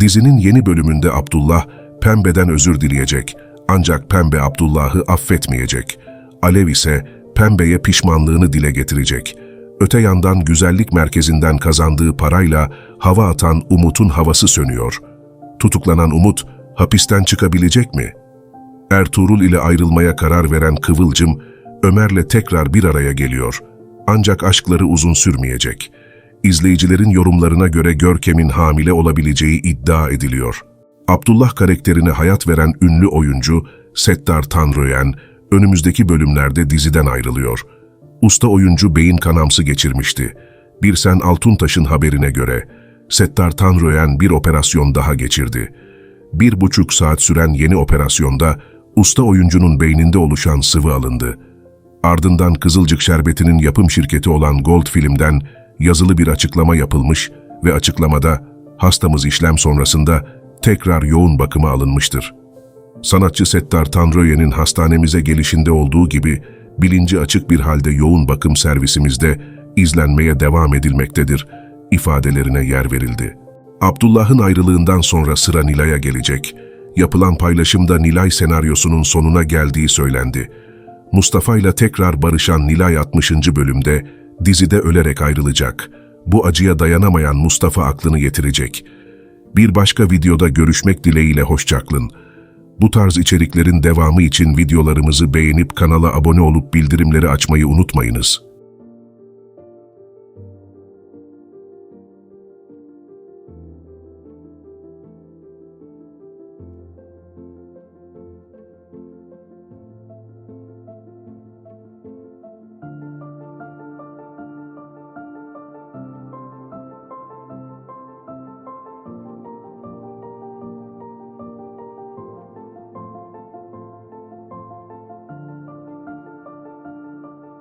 Dizinin yeni bölümünde Abdullah, Pembe'den özür dileyecek. Ancak Pembe Abdullah'ı affetmeyecek. Alev ise Pembe'ye pişmanlığını dile getirecek. Öte yandan güzellik merkezinden kazandığı parayla hava atan Umut'un havası sönüyor. Tutuklanan Umut, hapisten çıkabilecek mi? Ertuğrul ile ayrılmaya karar veren Kıvılcım, Ömer'le tekrar bir araya geliyor. Ancak aşkları uzun sürmeyecek. İzleyicilerin yorumlarına göre Görkem'in hamile olabileceği iddia ediliyor. Abdullah karakterine hayat veren ünlü oyuncu Settar Tanrıyen, önümüzdeki bölümlerde diziden ayrılıyor. Usta oyuncu beyin kanamsı geçirmişti. Birsen Altuntaş'ın haberine göre Settar Tanrıyen bir operasyon daha geçirdi. Bir buçuk saat süren yeni operasyonda usta oyuncunun beyninde oluşan sıvı alındı. Ardından Kızılcık Şerbeti'nin yapım şirketi olan Gold Film'den yazılı bir açıklama yapılmış ve açıklamada hastamız işlem sonrasında tekrar yoğun bakıma alınmıştır. Sanatçı Settar Tanrıyen'in hastanemize gelişinde olduğu gibi bilinci açık bir halde yoğun bakım servisimizde izlenmeye devam edilmektedir ifadelerine yer verildi. Abdullah'ın ayrılığından sonra sıra Nilay'a gelecek. Yapılan paylaşımda Nilay senaryosunun sonuna geldiği söylendi. Mustafa ile tekrar barışan Nilay 60. bölümde dizide ölerek ayrılacak. Bu acıya dayanamayan Mustafa aklını yitirecek. Bir başka videoda görüşmek dileğiyle hoşçakalın. Bu tarz içeriklerin devamı için videolarımızı beğenip kanala abone olup bildirimleri açmayı unutmayınız.